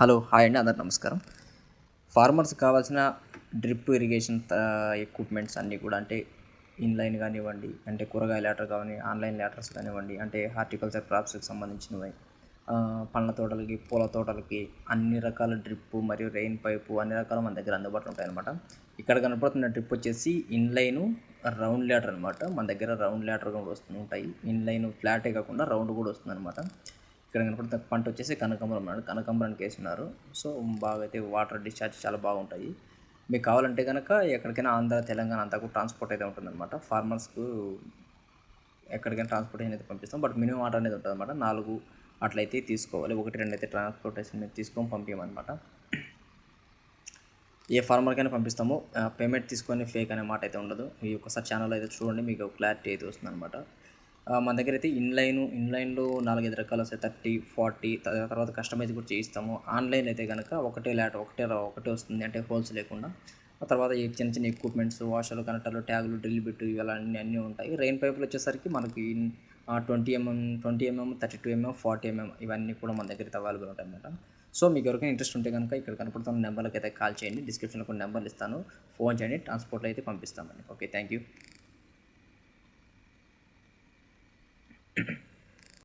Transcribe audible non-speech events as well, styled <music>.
Hello hi అండి అందరు నమస్కారం. ఫార్మర్స్ కావాల్సిన డ్రిప్ ఇరిగేషన్ ఎక్విప్మెంట్స్ అన్నీ కూడా అంటే ఇన్లైన్ కానివ్వండి అంటే కూరగాయ ల్యాటర్ కానీ ఆన్లైన్ ల్యాటర్స్ కానివ్వండి అంటే హార్టికల్చర్ క్రాప్స్కి సంబంధించినవి పండ్ల తోటలకి పూల తోటలకి అన్ని రకాల డ్రిప్ మరియు రెయిన్ పైపు అన్ని రకాలు మన దగ్గర అందుబాటులో ఉంటాయన్నమాట. ఇక్కడ కనపడుతున్న డ్రిప్ వచ్చేసి ఇన్లైను రౌండ్ లేటర్ అనమాట మన దగ్గర రౌండ్ లేటర్ కూడా వస్తూ ఉంటాయి. ఇన్లైన్ ఫ్లాటే కాకుండా రౌండ్ కూడా వస్తుంది అనమాట ఇక్కడ కనపడుతున్న పంట వచ్చేసి కనకాంబరం అన్నాడు. కనకాంబరానికి వేసినారు సో బాగా అయితే వాటర్ డిశ్చార్జ్ చాలా బాగుంటాయి. మీకు కావాలంటే కనుక ఎక్కడికైనా ఆంధ్ర తెలంగాణ అంతా కూడా ట్రాన్స్పోర్ట్ అయితే ఉంటుందన్నమాట. ఫార్మర్స్కు ఎక్కడికైనా ట్రాన్స్పోర్టేషన్ అయితే పంపిస్తాం. బట్ మినిమం ఆర్డర్ అనేది ఉంటుంది అనమాట నాలుగు అట్లయితే తీసుకోవాలి. ఒకటి రెండు అయితే ట్రాన్స్పోర్టేషన్ మీద తీసుకొని పంపించమన్నమాట ఏ ఫార్మర్కైనా పంపిస్తాము. పేమెంట్ తీసుకొని ఫేక్ అనే మాట అయితే ఉండదు. ఈ ఒక్కసారి ఛానల్ అయితే చూడండి. మీకు క్లారిటీ అయితే వస్తుంది అనమాట మన దగ్గర అయితే ఇన్లైన్ ఇన్లైన్లో నాలుగైదు రకాలు వస్తాయి. థర్టీ ఫార్టీ తర్వాత కస్టమైజ్ కూడా చేయిస్తాము. ఆన్లైన్ అయితే కనుక ఒకటే ల్యాట్ ఒకటే ఒకటే వస్తుంది. అంటే హోల్స్ లేకుండా. ఆ తర్వాత చిన్న చిన్న ఎక్విప్మెంట్స్ వాషర్లు కనెక్టర్లు ట్యాగులు డ్రిల్ బిట్ ఇవన్నీ అన్నీ ఉంటాయి. రెయిన్ పైపులు వచ్చేసరికి మనకి twenty mm twenty mm thirty two mm forty mm ఇవన్నీ కూడా మన దగ్గర అయితే అవైలబుల్ ఉంటాయి అన్నమాట. సో మీకు ఎవరికైనా ఇంట్రెస్ట్ ఉంటే కనుక ఇక్కడ కనపడుతున్న నెంబర్లకు అయితే కాల్ చేయండి డిస్క్రిప్షన్లో కొన్ని నెంబర్లు ఇస్తాను. ఫోన్ చేయండి. ట్రాన్స్పోర్ట్లో అయితే పంపిస్తామండి. Okay thank you Mm-hmm. <clears throat>